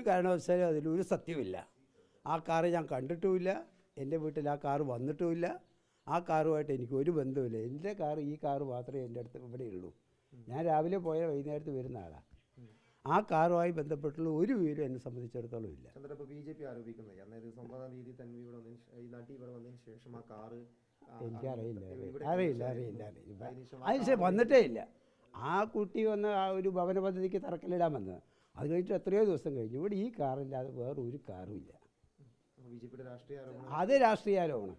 ഒരു കാരണവശാലും അതിലൊരു സത്യമില്ല ആ കാറ് ഞാൻ കണ്ടിട്ടുമില്ല. എന്റെ വീട്ടിൽ ആ കാറ് വന്നിട്ടുമില്ല. ആ കാറുമായിട്ട് എനിക്ക് ഒരു ബന്ധവുമില്ല. എന്റെ കാറ് ഈ കാറ് മാത്രമേ എന്റെ അടുത്ത് ഇവിടെ ഉള്ളൂ. ഞാൻ രാവിലെ പോയ വൈകുന്നേരത്ത് വരുന്ന ആളാണ് ആ കാറുമായി ബന്ധപ്പെട്ടുള്ള ഒരു വിവരം എന്നെ സംബന്ധിച്ചിടത്തോളം ഇല്ല. ബി ജെ പി ആരോപിക്കുന്നത്. അതായത് ഒമ്പതാം തീയതി തൻവി ഇവിടെ വന്നതിന് ഈ നടി ഇവിടെ വന്നതിന് ശേഷം ആ കാറ് ആ, എനിക്കറിയില്ല. അറിയില്ല അറിയില്ല അറിയില്ല. ആ വന്നിട്ടേ ഇല്ല. ആ കുട്ടി വന്ന് ആ ഒരു ഭവന പദ്ധതിക്ക് തറക്കല്ലിടാൻ വന്നത്. അത് കഴിഞ്ഞിട്ട് എത്രയോ ദിവസം കഴിഞ്ഞു. ഇവിടെ ഈ കാറില്ലാതെ വേറെ ഒരു കാറും ഇല്ല. അത് രാഷ്ട്രീയ ആരോപണം.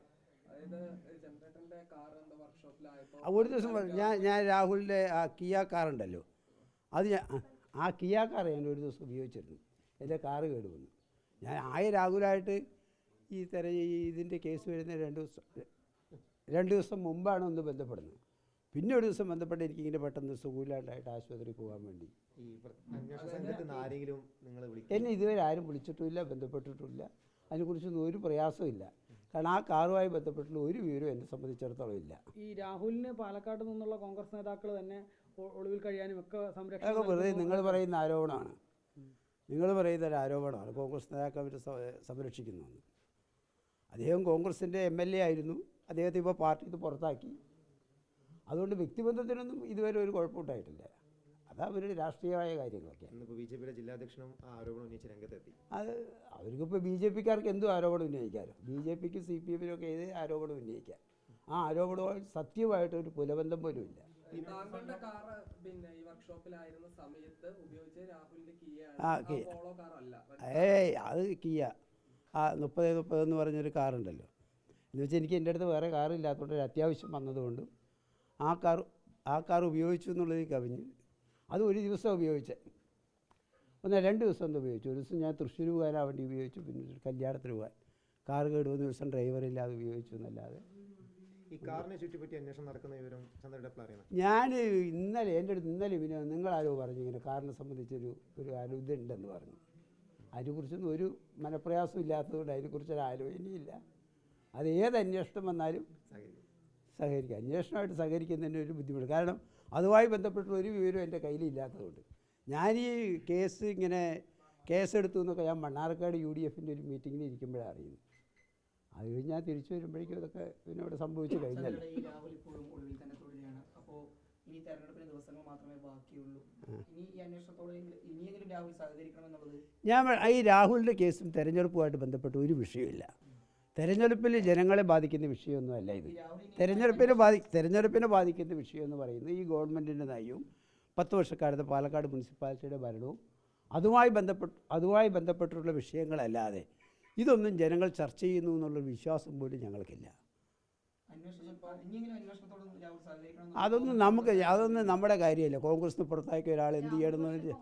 ഒരു ദിവസം ഞാൻ ഞാൻ രാഹുലിന്റെ ആ കിയ കാറുണ്ടല്ലോ. അത് ഞാൻ ആ- കിയ കാർ ഞാൻ ഒരു ദിവസം ഉപയോഗിച്ചിരുന്നു. എന്റെ കാറ് കേടുവന്നു ഞാൻ ആയ രാഹുലായിട്ട് ഈ തെര ഈ ഇതിന്റെ കേസ് വരുന്ന രണ്ട് ദിവസം രണ്ട് ദിവസം മുമ്പാണ് ഒന്ന് ബന്ധപ്പെടുന്നത്. പിന്നെ ഒരു ദിവസം ബന്ധപ്പെട്ട് എനിക്കിങ്ങനെ പെട്ടെന്ന് സുഖമില്ലാണ്ടായിട്ട് ആശുപത്രിയിൽ പോകാൻ വേണ്ടി ഈ പ്ര- അന്വേഷണ സംഘത്തിൽ നിന്ന് ആരെങ്കിലും നിങ്ങൾ വിളിക്കും? എന്നെ ഇതുവരെ ആരും വിളിച്ചിട്ടുമില്ല ബന്ധപ്പെട്ടിട്ടുമില്ല. അതിനെക്കുറിച്ചൊന്നും ഒരു പ്രയാസമില്ല കാരണം ആ കാറുമായി ബന്ധപ്പെട്ടുള്ള ഒരു വിവരവും എന്നെ സംബന്ധിച്ചിടത്തോളം ഇല്ല. ഈ രാഹുലിന് പാലക്കാട് നിന്നുള്ള കോൺഗ്രസ് നേതാക്കൾ തന്നെ ഒളിവിൽ കഴിയാനും ഒക്കെ സംരക്ഷണം വെറുതെ നിങ്ങൾ പറയുന്ന ആരോപണമാണ്. നിങ്ങൾ പറയുന്ന ഒരു ആരോപണമാണ്. കോൺഗ്രസ് നേതാക്കൾ അവർ സംരക്ഷിക്കുന്നതെന്ന് അദ്ദേഹം കോൺഗ്രസിന്റെ എം എൽ എ ആയിരുന്നു. അദ്ദേഹത്തെ ഇപ്പോൾ പാർട്ടി ഇത് പുറത്താക്കി. അതുകൊണ്ട് വ്യക്തിബന്ധത്തിനൊന്നും ഇതുവരെ ഒരു കുഴപ്പമുണ്ടായിട്ടില്ല. അവരുടെ രാഷ്ട്രീയമായ കാര്യങ്ങളൊക്കെയാണ് ഇന്നിപ്പോൾ ബി ജെ പിയുടെ ജില്ലാധ്യക്ഷനും ആ ആരോപണം ഉന്നയിച്ച് രംഗത്തെത്തി. അത് അവർക്കിപ്പോൾ ബി ജെ പിക്കാർക്ക് എന്തും ആരോപണം ഉന്നയിക്കാമല്ലോ ബി ജെ പിക്ക് സി പി എമ്മിനൊക്കെ ഏത് ആരോപണം ഉന്നയിക്കാം? ആ ആരോപണവുമായി സത്യമായിട്ട് ഒരു പുലബന്ധം പോലും ഇല്ല. താങ്കളുടെ കാർ പിന്നെ ഈ വർക്ക്ഷോപ്പിലായിരുന്ന സമയത്ത് ഉപയോഗിച്ച രാഹുലിന്റെ കിയ. പോളോ കാർ അല്ല. ഏയ് അത് കിയ. ആ മുപ്പത് മുപ്പത് എന്ന് പറഞ്ഞൊരു കാറുണ്ടല്ലോ എന്ന് വെച്ചാൽ എനിക്ക് എന്റെ അടുത്ത് വേറെ കാറില്ലാത്തതുകൊണ്ട് ഒരു അത്യാവശ്യം വന്നതുകൊണ്ടും ആ കാർ ആ കാർ ഉപയോഗിച്ചു എന്നുള്ളത് കവിഞ്ഞ് അത് ഒരു ദിവസം ഉപയോഗിച്ചത് ഒന്ന് രണ്ട് ദിവസം ഒന്ന് ഉപയോഗിച്ചു. ഒരു ദിവസം ഞാൻ തൃശ്ശൂർ പോകാനാ വേണ്ടി ഉപയോഗിച്ചു. പിന്നെ ഒരു കല്യാണത്തിന് പോകാൻ. കാർ കേടുവന്ന ദിവസം ഡ്രൈവറില്ലാതെ ഉപയോഗിച്ചു എന്നല്ലാതെ. ഈ കാറിനെ ചുറ്റിപ്പറ്റി അന്വേഷണം നടക്കുന്ന വിവരം ഞാൻ ഇന്നലെ എന്റെ അടുത്ത് ഇന്നലെ പിന്നെ നിങ്ങളാരോ പറഞ്ഞു ഇങ്ങനെ കാറിനെ സംബന്ധിച്ചൊരു ഒരു ആരോ ഇതുണ്ടെന്ന് പറഞ്ഞു. അതിനെക്കുറിച്ചൊന്നും ഒരു മനപ്രയാസം ഇല്ലാത്തതുകൊണ്ട് അതിനെക്കുറിച്ചൊരു ആലോചനയില്ല. അത് ഏത് അന്വേഷണം വന്നാലും സഹകരിക്കുക. അന്വേഷണമായിട്ട് സഹകരിക്കുന്നതിന് ഒരു ബുദ്ധിമുട്ട്. കാരണം അതുമായി ബന്ധപ്പെട്ട ഒരു വിവരം എന്റെ കയ്യിലില്ലാത്തതുകൊണ്ട്. ഞാൻ ഈ കേസ് ഇങ്ങനെ കേസെടുത്തു എന്നൊക്കെ ഞാൻ മണ്ണാർക്കാട് യു ഡി എഫിന്റെ ഒരു മീറ്റിങ്ങിൽ ഇരിക്കുമ്പോഴാണ് അറിയുന്നത്. അത് കഴിഞ്ഞ് ഞാൻ തിരിച്ചു വരുമ്പോഴേക്കും ഇതൊക്കെ പിന്നെ ഇവിടെ സംഭവിച്ചു കഴിഞ്ഞല്ലോ. ഇനി തെരഞ്ഞെടുപ്പിന് ദിവസങ്ങൾ മാത്രമേ ബാക്കിയുള്ളൂ. ഇനി ഈ അന്വേഷണത്തോട് ഇനിയെങ്കിലും രാഹുൽ സഹകരിക്കണമെന്നുള്ളത് ഞാൻ ഈ രാഹുലിന്റെ കേസും തെരഞ്ഞെടുപ്പുമായിട്ട് ബന്ധപ്പെട്ട് ഒരു വിഷയമില്ല തെരഞ്ഞെടുപ്പിൽ ജനങ്ങളെ ബാധിക്കുന്ന വിഷയമൊന്നുമല്ല ഇത്. തെരഞ്ഞെടുപ്പിനെ ബാധി തെരഞ്ഞെടുപ്പിനെ ബാധിക്കുന്ന വിഷയം എന്ന് പറയുന്നത് ഈ ഗവൺമെന്റിന്റെ നയവും പത്ത് വർഷക്കാലത്തെ പാലക്കാട് മുനിസിപ്പാലിറ്റിയുടെ ഭരണവും അതുമായി ബന്ധപ്പെട്ട് അതുമായി ബന്ധപ്പെട്ടിട്ടുള്ള വിഷയങ്ങളല്ലാതെ ഇതൊന്നും ജനങ്ങൾ ചർച്ച ചെയ്യുന്നു എന്നുള്ള വിശ്വാസം പോലും ഞങ്ങൾക്കില്ല. അതൊന്നും നമുക്ക് അതൊന്നും നമ്മുടെ കാര്യമല്ല. കോൺഗ്രസിന് പുറത്താക്കിയ ഒരാൾ എന്ത് ചെയ്യണമെന്ന്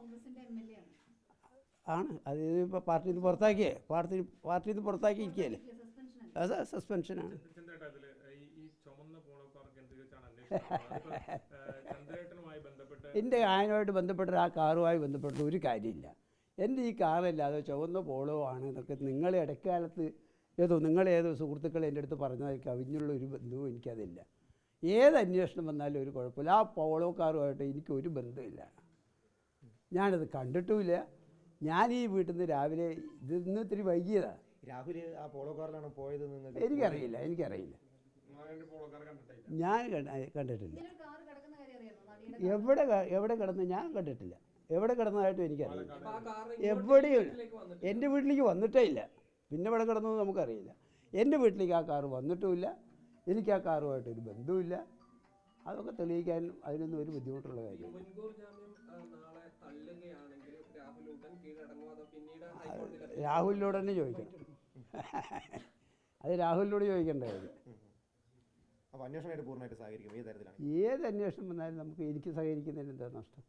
ആണ്. അത് ഇപ്പോൾ പാർട്ടിയിൽ നിന്ന് പുറത്താക്കിയേ? പാർട്ടി പാർട്ടിയിൽ നിന്ന് പുറത്താക്കിയിരിക്കുകയല്ലേ? സസ്പെൻഷൻ അല്ല അത് സസ്പെൻഷനാണ് എന്റെ ആയനുമായിട്ട് ബന്ധപ്പെട്ട ആ കാറുമായി ബന്ധപ്പെട്ട ഒരു കാര്യമില്ല. എന്റെ ഈ കാറല്ലാതെ ചുവന്ന പോളോ ആണ് എന്നൊക്കെ നിങ്ങൾ ഇടക്കാലത്ത് ഏതോ നിങ്ങളേതോ സുഹൃത്തുക്കൾ എന്റെ അടുത്ത് പറഞ്ഞാൽ കവിഞ്ഞുള്ള ഒരു ബന്ധവും എനിക്കതില്ല. ഏത് അന്വേഷണം വന്നാലും ഒരു കുഴപ്പമില്ല. ആ പോളോ കാറുമായിട്ട് എനിക്ക് ഒരു ബന്ധമില്ല ഞാനത് കണ്ടിട്ടുമില്ല. ഞാൻ ഈ വീട്ടിൽ നിന്ന് രാവിലെ ഇത് ഇന്ന് ഇത്തിരി വൈകിയതാണ് രാഹുൽ ആ പോളോ കാറിലാണ് പോയത് നിങ്ങൾക്ക് എനിക്കറിയില്ല എനിക്കറിയില്ല. ഞാൻ കണ്ട- കണ്ടിട്ടില്ല. കാർ കിടക്കുന്ന കാര്യം അറിയാമോ? എവിടെ എവിടെ കിടന്ന് ഞാൻ കണ്ടിട്ടില്ല. എവിടെ കിടന്നതായിട്ടും എനിക്കറിയില്ല. ആ കാർ എവിടെയും എന്റെ വീട്ടിലേക്ക് വന്നിട്ടേ ഇല്ല. പിന്നെ ഇവിടെ കിടന്നത് നമുക്കറിയില്ല. എന്റെ വീട്ടിലേക്ക് ആ കാറ് വന്നിട്ടുമില്ല. എനിക്ക് ആ കാറുമായിട്ട് ഒരു ബന്ധവുമില്ല. അതൊക്കെ തെളിയിക്കാൻ അതിനൊന്നും ഒരു ബുദ്ധിമുട്ടുള്ള ഹൈക്കോടതിയിൽ രാഹുലിനോട് തന്നെ ചോദിക്കണം. അത് രാഹുലിനോട് ചോദിക്കേണ്ടത് അപ്പോൾ അന്വേഷണമായിട്ട് പൂർണമായിട്ട് സഹകരിക്കും ഏത് തരത്തിലാണ്? ഏത് അന്വേഷണം വന്നാലും നമുക്ക് എനിക്ക് സഹകരിക്കുന്നതിന് എന്താ നഷ്ടം?